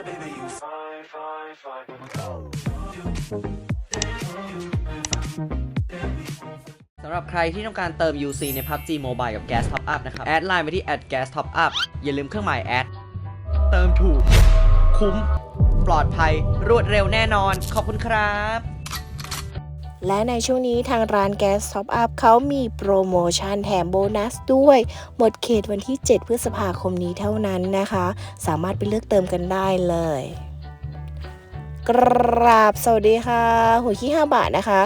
yeah, baby, you fine, fine, fine. สำหรับใครที่ต้องการเติม UC ใน PUBG Mobile กับ Gas Top Up นะครับ แอดไลน์ไปที่ @gas top up อย่าลืมเครื่องหมายแอด เติมถูก คุ้ม ปลอดภัย รวดเร็วแน่นอน ขอบคุณครับ และในช่วงนี้ทางร้านแก๊สท็อปอัพเขามีโปรโมชั่นแถมโบนัสด้วย หมดเขตวันที่ 7 พฤษภาคมนี้เท่านั้นนะคะ สามารถไปเลือกเติมกันได้เลย กราบสวัสดีค่ะหัวขี้5บาทนะคะ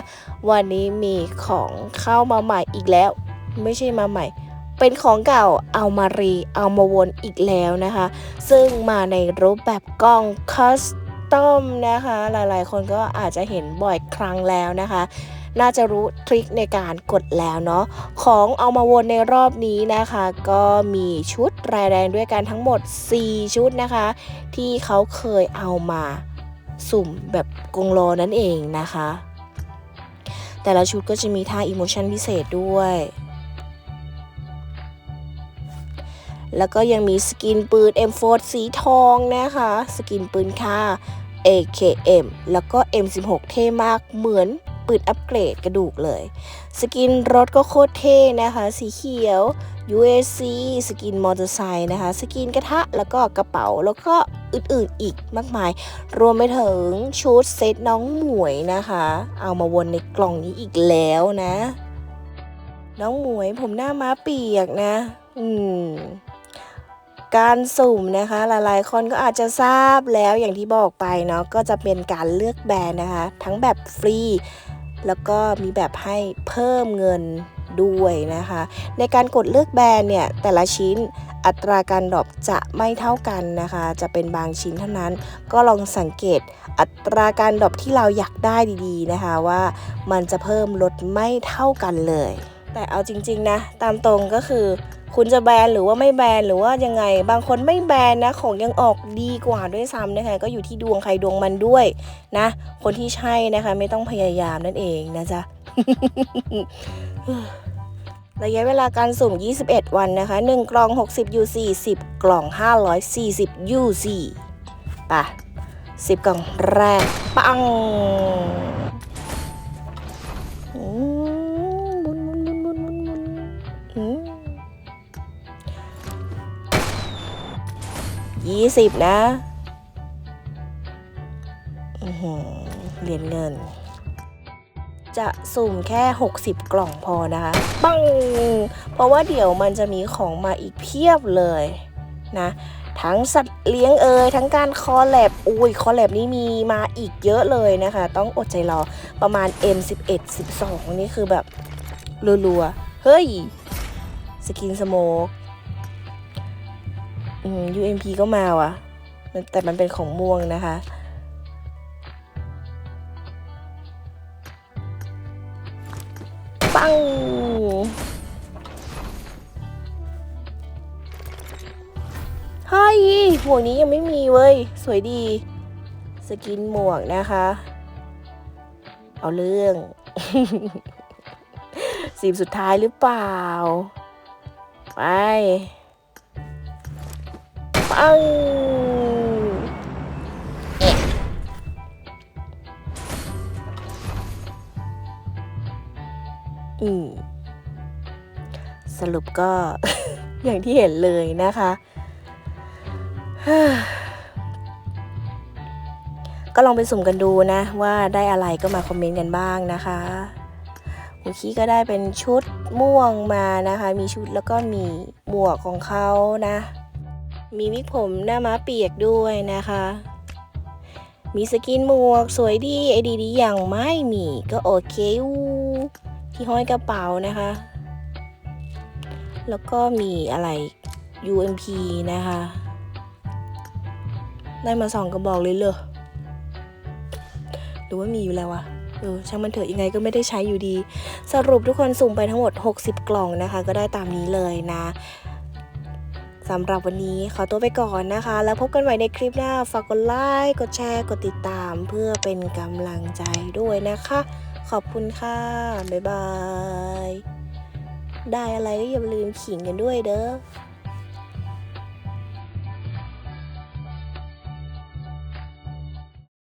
วันนี้มีของเข้ามาใหม่อีกแล้ว ไม่ใช่มาใหม่เป็นของเก่าเอามารีเอามาวนอีกแล้วนะคะ ซึ่งมาในรูปแบบกล้องคัส ตอมนะคะ หลายๆ คนก็อาจจะเห็นบ่อยครั้งแล้วนะคะ น่าจะรู้ทริคในการกดแล้วเนาะของเอามาวนในรอบนี้นะคะ ก็มีชุดรายแรงด้วยกันทั้งหมด 4 ชุดนะคะ ที่เขาเคยเอามาสุ่มแบบกงโลนั่นเองนะคะ แต่ละชุดก็จะมีท่าอิโมชันพิเศษด้วยแล้วก็ยังมีสกินปืน M4 สีทองนะคะ สกินปืนค่า AKM แล้วก็ M16 เท่มากเหมือนปืนอัปเกรดกระดูกเลย สกินรถก็โคตรเท่นะคะ สีเขียว UAC สกินมอเตอร์ไซค์นะคะ สกินกระทะแล้วก็กระเป๋าแล้วก็อื่นๆอีกมากมาย รวมไปถึงชุดเซตน้องหมวยนะคะ เอามาวนในกล่องนี้อีกแล้วนะ น้องหมวยผมหน้าม้าเปียกนะ อืม การสุ่มนะคะหลายๆ คนก็อาจจะทราบแล้วอย่างที่บอกไปเนาะก็จะเป็นการเลือกแบรนด์นะคะ ทั้งแบบฟรี แล้วก็มีแบบให้เพิ่มเงินด้วยนะคะ ในการกดเลือกแบรนด์เนี่ยแต่ละชิ้นอัตราการดรอปจะไม่เท่ากันนะคะ จะเป็นบางชิ้นเท่านั้น ก็ลองสังเกตอัตราการดรอปที่เราอยากได้ดีๆนะคะว่ามันจะเพิ่มลดไม่เท่ากันเลย แต่เอาจริงๆนะตามตรงก็คือ คุณจะแบนหรือว่าไม่แบนหรือว่ายังไง บางคนไม่แบนนะ ของยังออกดีกว่าด้วยซ้ำนะคะ ก็อยู่ที่ดวงใครดวงมันด้วยนะ คนที่ใช่นะคะ ไม่ต้องพยายามนั่นเองนะจ๊ะระยะเวลาการสุ่ม 21 วันนะคะ 1 กล่อง 60 UC 10 กล่อง 540 UC ป่ะ 10 กล่องแรกปัง ยี่สิบนะเหรียญเงิน จะสุ่มแค่ 60 กล่องพอนะคะ ปัง เพราะว่าเดี๋ยวมันจะมีของมาอีกเพียบเลยนะ ทั้งสัตว์เลี้ยงเอ่ยทั้งการคอแลบอุ้ยคอแลบนี้มีมาอีกเยอะเลยนะคะ ต้องอดใจรอประมาณ M11 12 นี่คือแบบรัวๆ เฮ้ย สกินสโมก อืม UMP ก็มาว่ะ แต่มันเป็นของม่วงนะคะ ปัง เฮ้ยหมวกนี้ยังไม่มีเว้ย สวยดี สกินหมวกนะคะ เอาเรื่องสีสุดท้ายหรือเปล่า ไป ปังอืมสรุปก็ อย่างที่เห็นเลยนะคะก็ลองไปสุ่มกันดูนะ ว่าได้อะไรก็มาคอมเมนต์กันบ้างนะคะหูคีก็ได้เป็นชุดม่วงมานะคะ มีชุดแล้วก็มีหมวกของเขานะ มีวิกผมหน้าม้าเปียกด้วยนะคะ มีสกินหมวกสวยดีไอดีดีอย่างไม่มีก็โอเคอยู่ที่ห้อยกระเป๋านะคะ แล้วก็มีอะไร UMP นะคะ ได้มาสองกระบอกเลยเหรอหรือว่ามีอยู่แล้ววะเออช่างมันเถอะยังไงก็ไม่ได้ใช้อยู่ดี สรุปทุกคนสุ่มไปทั้งหมด 60 กล่องนะคะ ก็ได้ตามนี้เลยนะ สำหรับวันนี้ขอตัวไปก่อนนะคะ แล้วพบกันใหม่ในคลิปหน้า ฝากกดไลค์ กดแชร์ กดติดตามเพื่อเป็นกำลังใจด้วยนะคะ ขอบคุณค่ะ บ๊ายบาย ได้อะไรก็อย่าลืมขิงกันด้วยเด้อ